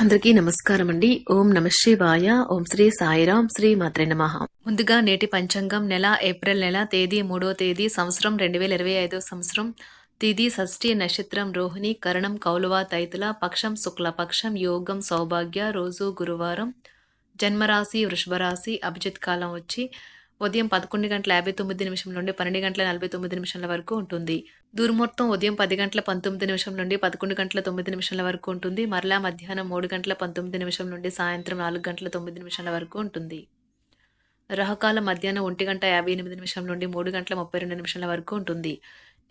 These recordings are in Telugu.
అందరికీ నమస్కారం అండి ఓం నమ శివాయ. ఓం శ్రీ సాయిరాం శ్రీ మాత్రే నమ. ముందుగా నేటి పంచాంగం నెల ఏప్రిల్ నెల తేదీ మూడో తేదీ సంవత్సరం రెండు వేల ఇరవై ఐదో సంవత్సరం. తిది షష్ఠి నక్షత్రం రోహిణి కరణం కౌలువ తైతుల పక్షం శుక్లపక్షం యోగం సౌభాగ్య రోజు గురువారం. జన్మరాశి వృషభరాశి అభిజిత్ కాలం వచ్చి ఉదయం పదకొండు గంటల యాభై తొమ్మిది నిమిషం నుండి పన్నెండు గంటల నలభై తొమ్మిది నిమిషాల వరకు ఉంటుంది. దుర్ముహూర్తం ఉదయం పది గంటల పంతొమ్మిది నిమిషం నుండి పదకొండు గంటల తొమ్మిది నిమిషాల వరకు ఉంటుంది. మరలా మధ్యాహ్నం మూడు గంటల పంతొమ్మిది నిమిషం నుండి సాయంత్రం నాలుగు గంటల తొమ్మిది నిమిషాల వరకు ఉంటుంది. రహకాలం మధ్యాహ్నం ఒంటి గంట యాభై ఎనిమిది నిమిషం నుండి మూడు గంటల ముప్పై రెండు నిమిషాల వరకు ఉంటుంది.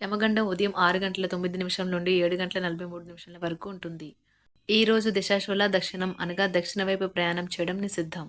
యమగండం ఉదయం ఆరు గంటల తొమ్మిది నిమిషం నుండి ఏడు గంటల నలభై మూడు నిమిషాల వరకు ఉంటుంది. ఈ రోజు దిశాశూల దక్షిణం అనగా దక్షిణ వైపు ప్రయాణం చేయడం నిషిద్ధం.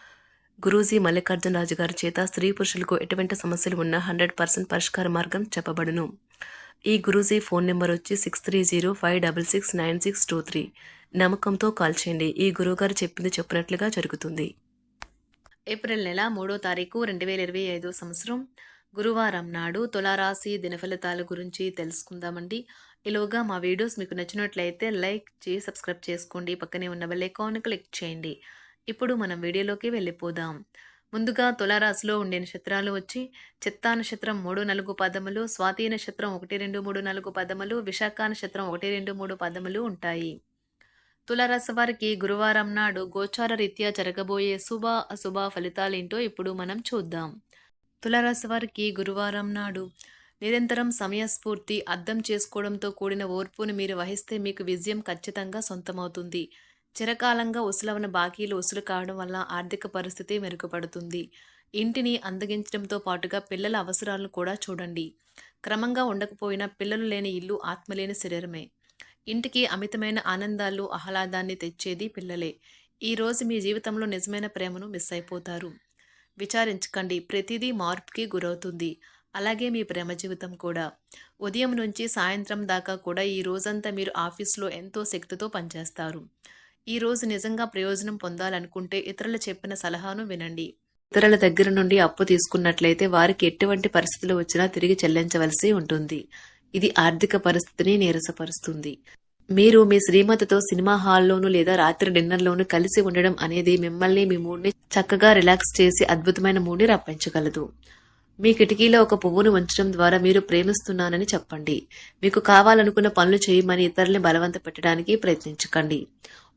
గురూజీ మల్లికార్జున రాజు గారి చేత స్త్రీ పురుషులకు ఎటువంటి సమస్యలు ఉన్నా హండ్రెడ్ పర్సెంట్ పరిష్కార మార్గం చెప్పబడును. ఈ గురూజీ ఫోన్ నెంబర్ వచ్చి six three zero five double six nine six two three. నమ్మకంతో కాల్ చేయండి. ఈ గురువుగారు చెప్పింది చెప్పినట్లుగా జరుగుతుంది. ఏప్రిల్ నెల మూడో తారీఖు రెండు వేల ఇరవై ఐదో సంవత్సరం. గురువారం నాడు తులారాశి దినఫలితాల గురించి తెలుసుకుందామండి. ఈలోగా మా వీడియోస్ మీకు నచ్చినట్లయితే లైక్ చేసి సబ్స్క్రైబ్ చేసుకోండి. పక్కనే ఉన్న బెల్ ఐకాన్ క్లిక్ చేయండి. ఇప్పుడు మనం వీడియోలోకి వెళ్ళిపోదాం. ముందుగా తులారాశిలో ఉండే నక్షత్రాలు వచ్చి చిత్తా నక్షత్రం మూడు నాలుగు పదములు స్వాతి నక్షత్రం ఒకటి రెండు మూడు నాలుగు పదములు విశాఖ నక్షత్రం ఒకటి రెండు మూడు పదములు ఉంటాయి. తులారాశి వారికి గురువారం నాడు గోచార రీత్యా జరగబోయే శుభ అశుభ ఫలితాలేంటో ఇప్పుడు మనం చూద్దాం. తులారాశి వారికి గురువారం నాడు నిరంతరం సమయస్ఫూర్తి అర్థం చేసుకోవడంతో కూడిన ఓర్పును మీరు వహిస్తే మీకు విజయం ఖచ్చితంగా సొంతమవుతుంది. చిరకాలంగా ఉసులవన బాకీలు వసూలు కావడం వల్ల ఆర్థిక పరిస్థితి మెరుగుపడుతుంది. ఇంటిని అందగించడంతో పాటుగా పిల్లల అవసరాలను కూడా చూడండి. క్రమంగా ఉండకపోయినా పిల్లలు లేని ఇల్లు ఆత్మలేని శరీరమే. ఇంటికి అమితమైన ఆనందాలు ఆహ్లాదాన్ని తెచ్చేది పిల్లలే. ఈ రోజు మీ జీవితంలో నిజమైన ప్రేమను మిస్ అయిపోతారు. విచారించకండి. ప్రతిదీ మార్పుకి గురవుతుంది. అలాగే మీ ప్రేమ జీవితం కూడా. ఉదయం నుంచి సాయంత్రం దాకా కూడా ఈ రోజంతా మీరు ఆఫీస్లో ఎంతో శక్తితో పనిచేస్తారు. ఈరోజు నిజంగా ప్రయోజనం పొందాలనుకుంటే ఇతరులు చెప్పిన సలహాను వినండి. ఇతరుల దగ్గర నుండి అప్పు తీసుకున్నట్లయితే వారికి ఎటువంటి పరిస్థితులు వచ్చినా తిరిగి చెల్లించవలసి ఉంటుంది. ఇది ఆర్థిక పరిస్థితిని నీరసపరుస్తుంది. మీరు మీ శ్రీమతితో సినిమా హాల్లోనూ లేదా రాత్రి డిన్నర్లోనూ కలిసి ఉండడం అనేది మిమ్మల్ని మీ మూడ్ని చక్కగా రిలాక్స్ చేసి అద్భుతమైన మూడ్ని రప్పించగలదు. మీ కిటికీలో ఒక పువ్వును ఉంచడం ద్వారా మీరు ప్రేమిస్తున్నానని చెప్పండి. మీకు కావాలనుకున్న పనులు చేయమని ఇతరుల్ని బలవంత పెట్టడానికి ప్రయత్నించకండి.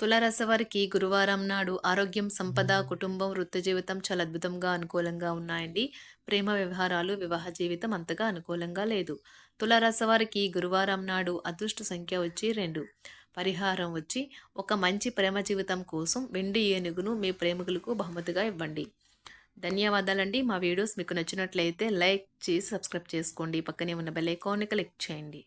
తులరసవారికి వారికి గురువారం నాడు ఆరోగ్యం సంపద కుటుంబం వృత్తి జీవితం చాలా అద్భుతంగా అనుకూలంగా ఉన్నాయండి. ప్రేమ వ్యవహారాలు వివాహ జీవితం అంతగా అనుకూలంగా లేదు. తులరసవారికి గురువారం నాడు అదృష్ట సంఖ్య వచ్చి రెండు. పరిహారం వచ్చి ఒక మంచి ప్రేమ జీవితం కోసం వెండి ఏనుగును మీ ప్రేమికులకు బహుమతిగా ఇవ్వండి. ధన్యవాదాలండి. మా వీడియోస్ మీకు నచ్చినట్లయితే లైక్ చేసి సబ్స్క్రైబ్ చేసుకోండి. పక్కనే ఉన్న బెల్ ఐకాన్ని క్లిక్ చేయండి.